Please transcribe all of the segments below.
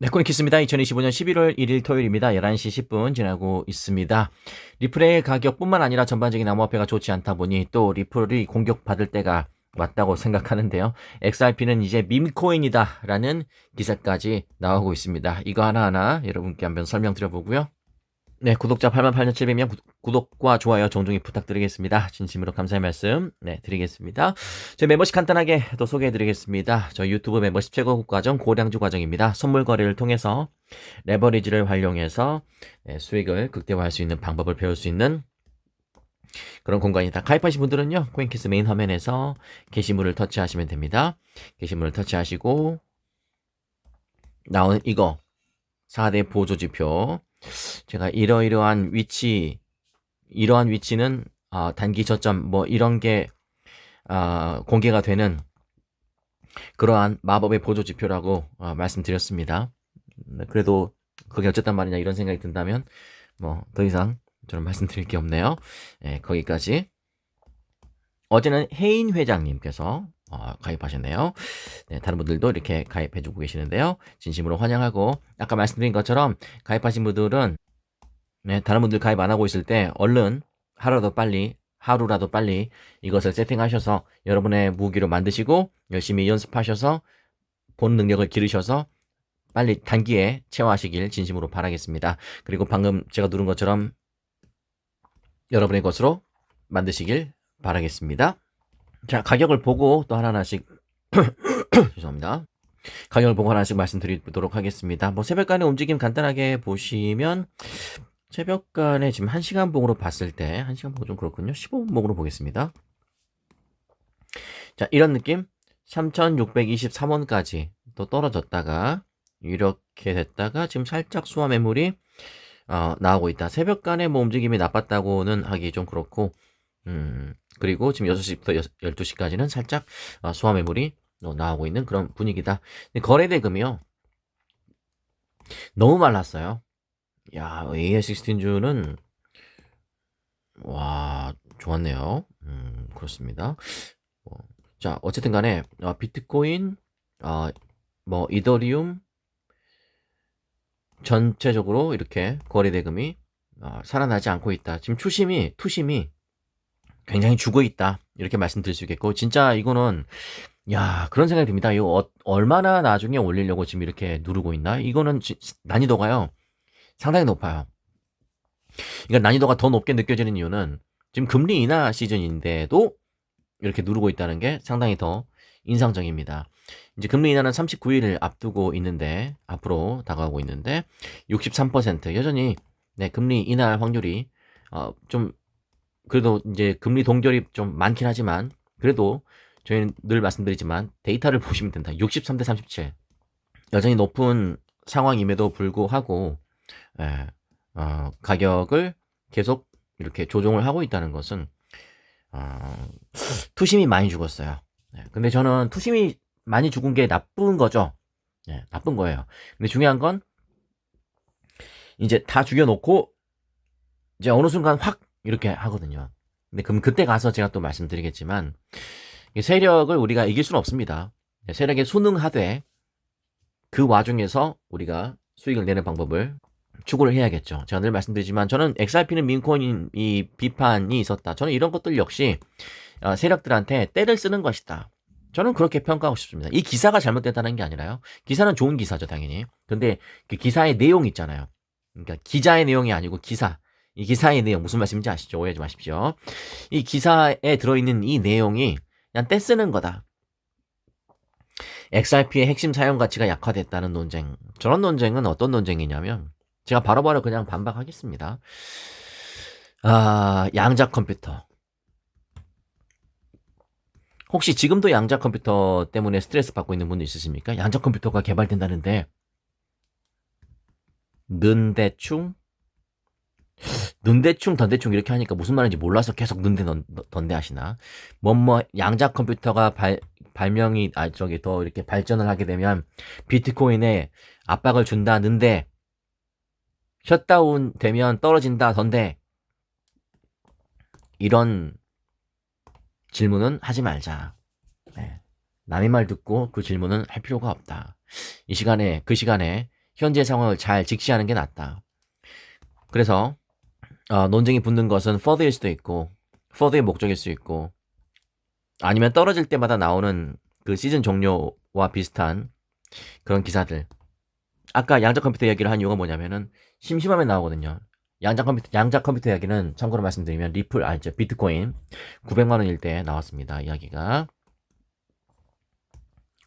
네, 코니키스입니다. 2025년 11월 1일 토요일입니다. 11시 10분 지나고 있습니다. 리플의 가격뿐만 아니라 전반적인 암호화폐가 좋지 않다 보니 또 리플이 공격받을 때가 왔다고 생각하는데요. XRP는 이제 밈코인이다라는 기사까지 나오고 있습니다. 이거 하나하나 여러분께 한번 설명드려 보고요. 네, 구독자 88,700명 구독과 좋아요 종종히 부탁드리겠습니다. 진심으로 감사의 말씀 네, 드리겠습니다. 제 멤버십 간단하게 또 소개해 드리겠습니다. 저 유튜브 멤버십 최고급 과정 고량주 과정입니다. 선물 거래를 통해서 레버리지를 활용해서 네, 수익을 극대화할 수 있는 방법을 배울 수 있는 그런 공간이다. 가입하신 분들은요, 코인키스 메인 화면에서 게시물을 터치하시면 됩니다. 게시물을 터치하시고, 나오는 이거, 4대 보조 지표. 제가 이러이러한 위치, 이러한 위치는, 아, 단기 저점, 뭐, 이런 게, 아, 공개가 되는 그러한 마법의 보조 지표라고 아, 말씀드렸습니다. 네, 그래도 그게 어쨌단 말이냐 이런 생각이 든다면, 뭐, 더 이상 저는 말씀드릴 게 없네요. 예, 거기까지. 어제는 혜인 회장님께서 어, 가입하셨네요. 네, 다른 분들도 이렇게 가입해주고 계시는데요. 진심으로 환영하고 아까 말씀드린 것처럼 가입하신 분들은 네, 다른 분들 가입 안 하고 있을 때 얼른 하루라도 빨리 하루라도 빨리 이것을 세팅하셔서 여러분의 무기로 만드시고 열심히 연습하셔서 본 능력을 기르셔서 빨리 단기에 체화하시길 진심으로 바라겠습니다. 그리고 방금 제가 누른 것처럼 여러분의 것으로 만드시길 바라겠습니다. 자, 가격을 보고 또 하나하나씩 죄송합니다. 가격을 보고 하나씩 말씀드리도록 하겠습니다. 뭐 새벽간의 움직임 간단하게 보시면 새벽간에 지금 1시간 봉으로 봤을 때 1시간 봉좀 그렇군요. 15분 봉으로 보겠습니다. 자, 이런 느낌 3623원까지 또 떨어졌다가 이렇게 됐다가 지금 살짝 수화 매물이 어, 나오고 있다. 새벽간에 뭐 움직임이 나빴다고는 하기 좀 그렇고, 음, 그리고 지금 6시부터 12시까지는 살짝 어, 수화 매물이 어, 나오고 있는 그런 분위기다. 거래 대금이요. 너무 말랐어요. 야, AS16주는, 와, 좋았네요. 음, 그렇습니다. 어, 자, 어쨌든 간에, 어, 비트코인, 어, 뭐, 이더리움, 전체적으로 이렇게 거래 대금이 어, 살아나지 않고 있다. 지금 추심이 투심이 굉장히 죽어 있다. 이렇게 말씀드릴 수 있겠고 진짜 이거는 야 그런 생각이 듭니다. 이거 어, 얼마나 나중에 올리려고 지금 이렇게 누르고 있나? 이거는 지, 난이도가요 상당히 높아요. 그러니까 난이도가 더 높게 느껴지는 이유는 지금 금리 인하 시즌인데도 이렇게 누르고 있다는 게 상당히 더 인상적입니다. 이제 금리 인하는 39일을 앞두고 있는데 앞으로 다가오고 있는데 63% 여전히 네, 금리 인하 확률이 어, 좀 그래도 이제 금리 동결이 좀 많긴 하지만 그래도 저희는 늘 말씀드리지만 데이터를 보시면 된다. 63대 37 여전히 높은 상황임에도 불구하고 예, 어, 가격을 계속 이렇게 조정을 하고 있다는 것은 어, 투심이 많이 죽었어요. 네, 근데 저는 투심이 많이 죽은 게 나쁜 거죠. 네, 나쁜 거예요. 근데 중요한 건 이제 다 죽여놓고 이제 어느 순간 확 이렇게 하거든요. 근데 그럼 그때 가서 제가 또 말씀드리겠지만 세력을 우리가 이길 수는 없습니다. 네, 세력에 순응하되 그 와중에서 우리가 수익을 내는 방법을 추구를 해야겠죠. 제가 늘 말씀드리지만 저는 XRP는 민코인이 비판이 있었다. 저는 이런 것들 역시 어, 세력들한테 때를 쓰는 것이다. 저는 그렇게 평가하고 싶습니다. 이 기사가 잘못됐다는 게 아니라요. 기사는 좋은 기사죠, 당연히. 근데 그 기사의 내용 있잖아요. 그러니까 기자의 내용이 아니고 기사. 이 기사의 내용 무슨 말씀인지 아시죠? 오해하지 마십시오. 이 기사에 들어있는 이 내용이 그냥 떼쓰는 거다. XRP의 핵심 사용 가치가 약화됐다는 논쟁. 저런 논쟁은 어떤 논쟁이냐면 제가 바로바로 그냥 반박하겠습니다. 아, 양자 컴퓨터. 혹시 지금도 양자 컴퓨터 때문에 스트레스 받고 있는 분도 있으십니까? 양자 컴퓨터가 개발된다는데 는 대충 는대충 던대충 이렇게 하니까 무슨 말인지 몰라서 계속 는대 던대 하시나 뭐뭐 양자 컴퓨터가 발, 발명이 아 저기 더 이렇게 발전을 하게 되면 비트코인에 압박을 준다는데 셧다운 되면 떨어진다 던데 이런 질문은 하지 말자. 네. 남의 말 듣고 그 질문은 할 필요가 없다. 이 시간에, 그 시간에 현재 상황을 잘 직시하는 게 낫다. 그래서 어, 논쟁이 붙는 것은 further일 수도 있고 further의 목적일 수 있고 아니면 떨어질 때마다 나오는 그 시즌 종료와 비슷한 그런 기사들. 아까 양자 컴퓨터 이야기를 한 이유가 뭐냐면은 심심하면 나오거든요. 양자 컴퓨터 양자 컴퓨터 이야기는 참고로 말씀드리면 리플 아니죠 비트코인 900만 원일 때 나왔습니다. 이야기가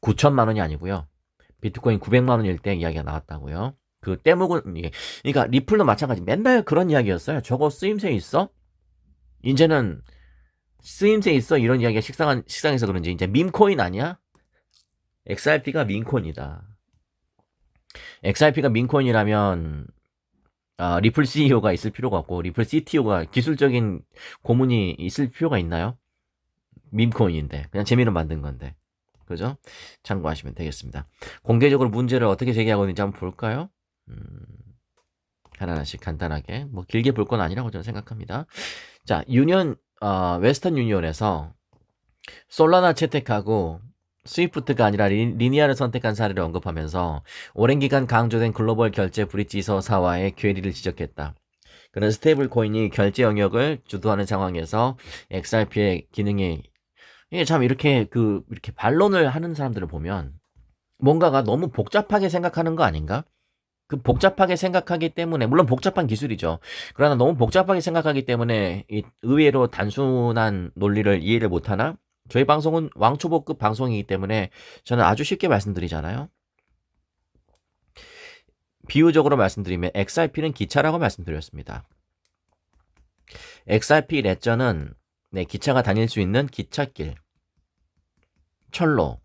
9천만 원이 아니고요. 비트코인 900만 원일 때 이야기가 나왔다고요. 그 떼묵은 이게 그러니까 리플도 마찬가지 맨날 그런 이야기였어요. 저거 쓰임새 있어? 이제는 쓰임새 있어 이런 이야기가 식상한 식상해서 그런지 이제 밈코인 아니야? XRP가 밈코인이다. XRP가 밈코인이라면 아, 리플 CEO가 있을 필요가 없고 리플 CTO가 기술적인 고문이 있을 필요가 있나요? 밈코인인데 그냥 재미로 만든 건데 그죠? 참고하시면 되겠습니다. 공개적으로 문제를 어떻게 제기하고 있는지 한번 볼까요? 음, 하나하나씩 간단하게 뭐 길게 볼 건 아니라고 저는 생각합니다. 자, 유니언 어, 웨스턴 유니온에서 솔라나 채택하고 스위프트가 아니라 리, 리니아를 선택한 사례를 언급하면서 오랜 기간 강조된 글로벌 결제 브릿지 서사와의 괴리를 지적했다. 그는 스테이블 코인이 결제 영역을 주도하는 상황에서 XRP의 기능이 이게 참 이렇게 그 이렇게 반론을 하는 사람들을 보면 뭔가가 너무 복잡하게 생각하는 거 아닌가? 그 복잡하게 생각하기 때문에 물론 복잡한 기술이죠. 그러나 너무 복잡하게 생각하기 때문에 이 의외로 단순한 논리를 이해를 못하나? 저희 방송은 왕초보급 방송이기 때문에 저는 아주 쉽게 말씀드리잖아요. 비유적으로 말씀드리면 XRP는 기차라고 말씀드렸습니다. XRP 레저는 네, 기차가 다닐 수 있는 기찻길, 철로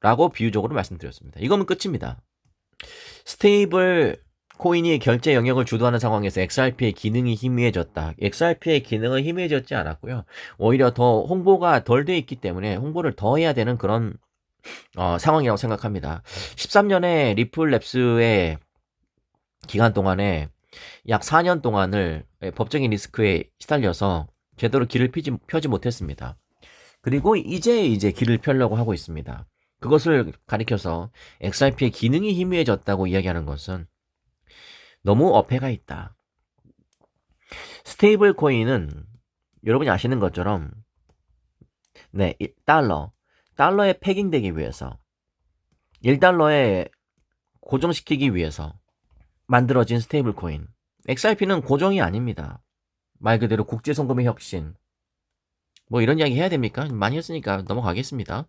라고 비유적으로 말씀드렸습니다. 이거면 끝입니다. 스테이블 코인이 결제 영역을 주도하는 상황에서 XRP의 기능이 희미해졌다. XRP의 기능은 희미해졌지 않았고요. 오히려 더 홍보가 덜 돼 있기 때문에 홍보를 더 해야 되는 그런 어, 상황이라고 생각합니다. 13년에 리플랩스의 기간 동안에 약 4년 동안을 법적인 리스크에 시달려서 제대로 길을 피지, 펴지 못했습니다. 그리고 이제 이제 길을 펴려고 하고 있습니다. 그것을 가리켜서 XRP의 기능이 희미해졌다고 이야기하는 것은 너무 어폐가 있다. 스테이블 코인은 여러분이 아시는 것처럼 네, 1달러, 달러에 패깅되기 위해서 1달러에 고정시키기 위해서 만들어진 스테이블 코인. XRP는 고정이 아닙니다. 말 그대로 국제 송금의 혁신. 뭐 이런 이야기 해야 됩니까? 많이 했으니까 넘어가겠습니다.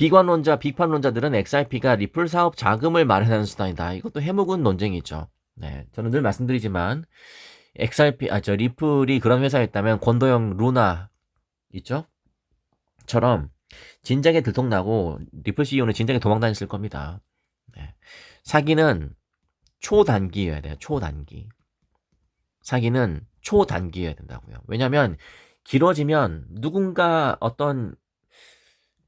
비관론자, 비판론자들은 XRP가 리플 사업 자금을 마련하는 수단이다. 이것도 해묵은 논쟁이죠. 네, 저는 늘 말씀드리지만 XRP, 아, 저 리플이 그런 회사였다면 권도영 루나 있죠? 처럼 진작에 들통나고 리플 CEO는 진작에 도망다녔을 겁니다. 네. 사기는 초단기여야 돼요. 초단기. 사기는 초단기여야 된다고요. 왜냐면 길어지면 누군가 어떤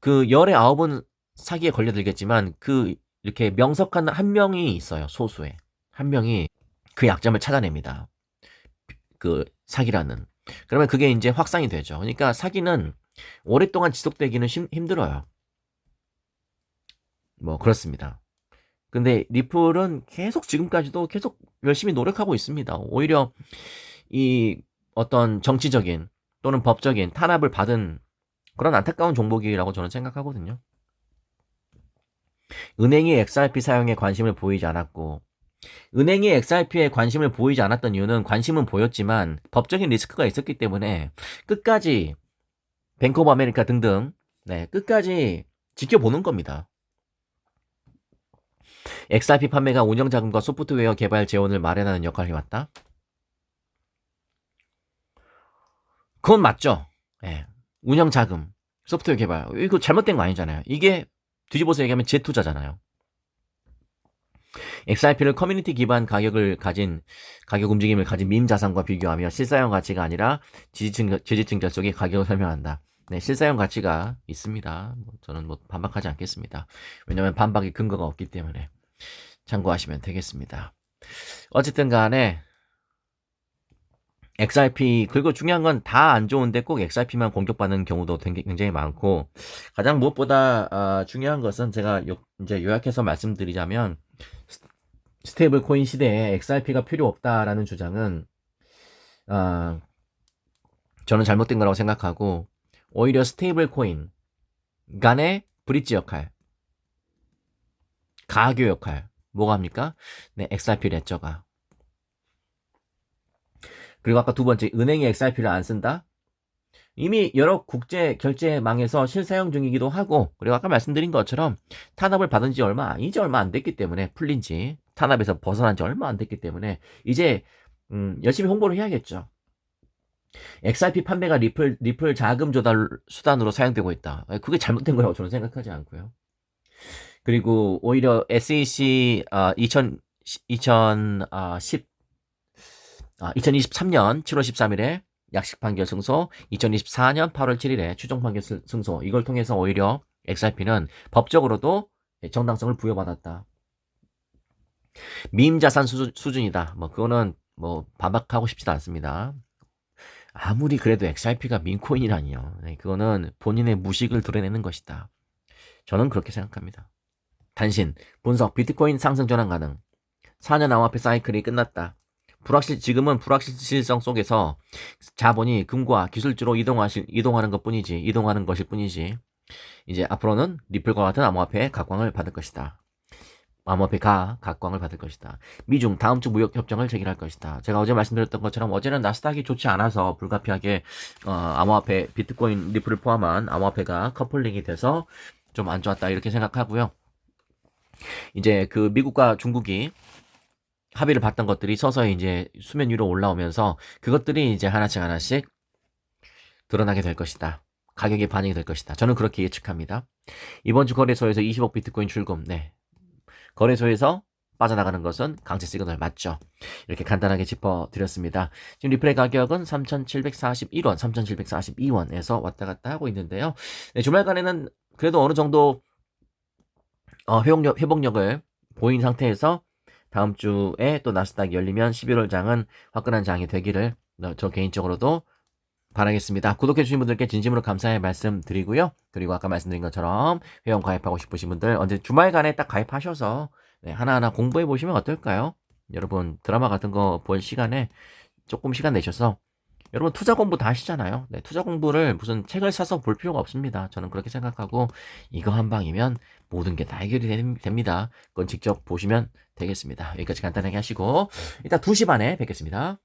그 열의 아홉은 사기에 걸려들겠지만 그 이렇게 명석한 한 명이 있어요. 소수의. 한 명이 그 약점을 찾아냅니다. 그 사기라는. 그러면 그게 이제 확산이 되죠. 그러니까 사기는 오랫동안 지속되기는 힘들어요. 뭐 그렇습니다. 근데 리플은 계속 지금까지도 계속 열심히 노력하고 있습니다. 오히려 이 어떤 정치적인 또는 법적인 탄압을 받은 그런 안타까운 종목이라고 저는 생각하거든요. 은행이 XRP 사용에 관심을 보이지 않았고 은행이 XRP에 관심을 보이지 않았던 이유는 관심은 보였지만 법적인 리스크가 있었기 때문에 끝까지 뱅크 오브 아메리카 등등 네, 끝까지 지켜보는 겁니다. XRP 판매가 운영 자금과 소프트웨어 개발 재원을 마련하는 역할을 해왔다. 그건 맞죠. 네. 운영 자금, 소프트웨어 개발. 이거 잘못된 거 아니잖아요. 이게 뒤집어서 얘기하면 재투자잖아요. XRP를 커뮤니티 기반 가격을 가진 가격 움직임을 가진 밈 자산과 비교하며 실사용 가치가 아니라 지지층 지지층 결속의 가격을 설명한다. 네, 실사용 가치가 있습니다. 뭐 저는 뭐 반박하지 않겠습니다. 왜냐하면 반박의 근거가 없기 때문에 참고하시면 되겠습니다. 어쨌든 간에 XRP 그리고 중요한 건 다 안 좋은데 꼭 XRP만 공격받는 경우도 굉장히 많고 가장 무엇보다 아, 중요한 것은 제가 요- 이제 요약해서 말씀드리자면 스- 스테이블 코인 시대에 XRP가 필요 없다라는 주장은 아, 저는 잘못된 거라고 생각하고 오히려 스테이블 코인 간의 브릿지 역할 가교 역할 뭐가 합니까? 네, XRP 레저가 그리고 아까 두 번째 은행이 XRP를 안 쓴다. 이미 여러 국제 결제망에서 실사용 중이기도 하고 그리고 아까 말씀드린 것처럼 탄압을 받은 지 얼마 이제 얼마 안 됐기 때문에 풀린 지 탄압에서 벗어난 지 얼마 안 됐기 때문에 이제 음, 열심히 홍보를 해야겠죠. XRP 판매가 리플 리플 자금 조달 수단으로 사용되고 있다. 그게 잘못된 거라고 저는 생각하지 않고요. 그리고 오히려 SEC 아, 2000 2010 아, 2023년 7월 13일에 약식 판결 승소, 2024년 8월 7일에 최종 판결 승- 승소. 이걸 통해서 오히려 XRP는 법적으로도 정당성을 부여받았다. 밈 자산 수준, 수준 이다. 뭐 그거는 뭐 반박하고 싶지도 않습니다. 아무리 그래도 XRP가 민코인이라니요. 네, 그거는 본인의 무식을 드러내는 것이다. 저는 그렇게 생각합니다. 단신, 분석, 비트코인 상승 전환 가능. 4년 암호화폐 사이클이 끝났다. 불확실 지금은 불확실성 속에서 자본이 금과 기술주로 이동하실 이동하는 것뿐이지 이동하는 것일 뿐이지 이제 앞으로는 리플과 같은 암호화폐 각광을 받을 것이다. 암호화폐가 각광을 받을 것이다. 미중 다음 주 무역 협정을 체결할 것이다. 제가 어제 말씀드렸던 것처럼 어제는 나스닥이 좋지 않아서 불가피하게 어, 암호화폐 비트코인 리플을 포함한 암호화폐가 커플링이 돼서 좀 안 좋았다 이렇게 생각하고요. 이제 그 미국과 중국이 합의를 봤던 것들이 서서히 이제 수면 위로 올라오면서 그것들이 이제 하나씩 하나씩 드러나게 될 것이다. 가격에 반영이 될 것이다. 저는 그렇게 예측합니다. 이번 주 거래소에서 20억 비트코인 출금, 네. 거래소에서 빠져나가는 것은 강제 시그널 맞죠. 이렇게 간단하게 짚어드렸습니다. 지금 리플의 가격은 3,741원, 3,742원에서 왔다 갔다 하고 있는데요. 네, 주말간에는 그래도 어느 정도 어, 회복력, 회복력을 보인 상태에서 다음 주에 또 나스닥이 열리면 11월 장은 화끈한 장이 되기를 어, 저 개인적으로도 바라겠습니다. 구독해주신 분들께 진심으로 감사의 말씀 드리고요. 그리고 아까 말씀드린 것처럼 회원 가입하고 싶으신 분들 언제 주말간에 딱 가입하셔서 네, 하나하나 공부해 보시면 어떨까요? 여러분 드라마 같은 거 볼 시간에 조금 시간 내셔서 여러분 투자 공부 다 하시잖아요. 네, 투자 공부를 무슨 책을 사서 볼 필요가 없습니다. 저는 그렇게 생각하고 이거 한 방이면 모든 게 다 해결이 됨- 됩니다. 그건 직접 보시면 되겠습니다. 여기까지 간단하게 하시고 이따 2시 반에 뵙겠습니다.